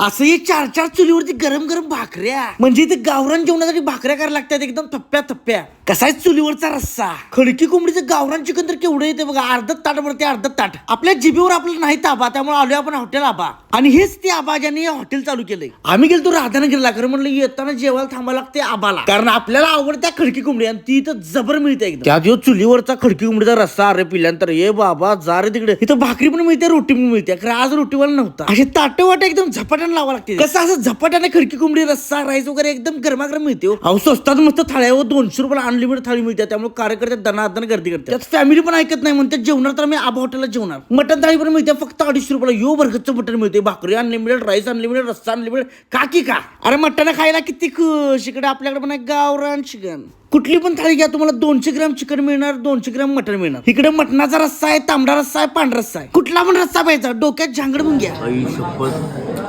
असं हे चार चार चुलीवरती गरम गरम भाकऱ्या. म्हणजे इथे गावरान जेवणासाठी भाकऱ्या करायला लागतात एकदम थप्प्या थप्प्या. कसा आहे चुलीवरचा रस्सा? खडकी कोंबडीचं गावरान चिकन तर केवढं येते बघा. अर्धत ताट भरते अर्धत ताट. आपल्या जिभेवर आपल्याला नाही ताबा त्यामुळे आलोय आपण हॉटेल आबा. आणि हेच ते आबा ज्यांनी हॉटेल चालू केलंय. आम्ही गेलो राधानगरीला कारण म्हणलं येताना जेवायला थांबायला लागते आबाला. कारण आपल्याला आवडत्या खडकी कोंबडी आणि ती इथं जबर मिळते एकदम. त्यात ह्यो चुलीवरचा खडकी कोंबडीचा रस्सा अरे पिल्यानंतर ये बाबा जा रे तिकडे. इथं भाकरी पण मिळते रोटी पण मिळते खरं आज रोटीवाला नव्हता. असे ताटे वाटे एकदम झपाट्याने लावा लागते. कसं असं झपाट्याने खडकी कोंबडी रस्सा राईस वगैरे एकदम गरमागरम मिळते हो. अहो स्वस्तात मस्त थाळ्यावर दोनशे रुपयाला अनलिमिटेड थाळी मिळते त्यामुळे कार्यकर्ते दनादन गर्दी करतात. त्यात फॅमिली पण ऐकत नाही म्हणते जेवणार तर मी आबा हॉटेलला जेवणार. मटन थाळी पण मिळते फक्त अडीचशे रुपयाला. यो बर्गरचं मटन मिळते भाकरी अनलिमिटेड राईस अनलिमिटेड रस्सा अनलिमिटेड का की का अरे मटन खायला किती खुश. इकडे आपल्याकडे पण आहे गावरान चिकन कुठली पण थाळी घ्या तुम्हाला दोनशे ग्राम चिकन मिळणार दोनशे ग्राम मटन मिळणार. इकडे मटणाचा रस्सा आहे तांबडा रस्सा आहे पांढरा रस्सा आहे. कुठला पण रस्सा पाहिजे डोक्यात झांगड पण घ्या.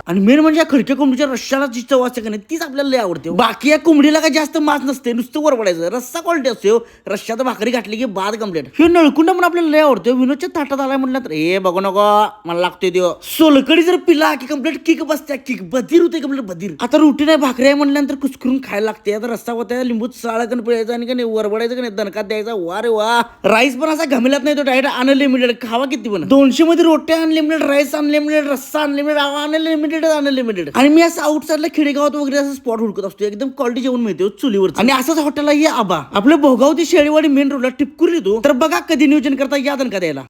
आणि मेन म्हणजे या खडक्या कोंबडीच्या रश्शाला जी चव असते का नाही तीच आपल्याला लय आवडते हो. बाकी या कोंबडीला काय जास्त मास नसते नुसतं वरवडायचं. रस्सा क्वालिटी असते हो. रश्शात भाकरी घातली की बाद कंप्लीट हे नळकुंड पण आपल्याला लय आवडते विनोदच्या ताटात आलाय म्हटलं तर हे बघू नको मला लागतोय देव सोलकडी जर पिला की कंप्लीट किक बसत्या किक बधीर होते कंप्लीट बधीर. आता रोटी नाही भाकरी आहे म्हटल्यानंतर कुसकरून खायला लागते. आता रस्सा होता लिंबू साळकन पिळायचा आणि का नाही वरवडायचं का नाही दणकात द्यायचा. वा रे वा. राईस पण असा घमेलात नाही तो डायरेक्ट अनलिमिटेड खावा किती पण. दोनशे मध्ये रोट्या अनलिमिटेड राईस अनलिमिटेड रस्सा अनलिमिटेड अनलिमिटेड अनलिमिटेड आणि मी असं आउटसाईडला खेडेगावात वगैरे असं स्पॉट हुडकत असतो. एकदम क्वालिटी जेवण मिळते हो चुलीवर आणि असंच हॉटेलला ये आबा. आपलं भोगावती शेळीवाडी मेन रोडला टिपकुर येतो. तर बघा कधी नियोजन करता या दणका द्यायला.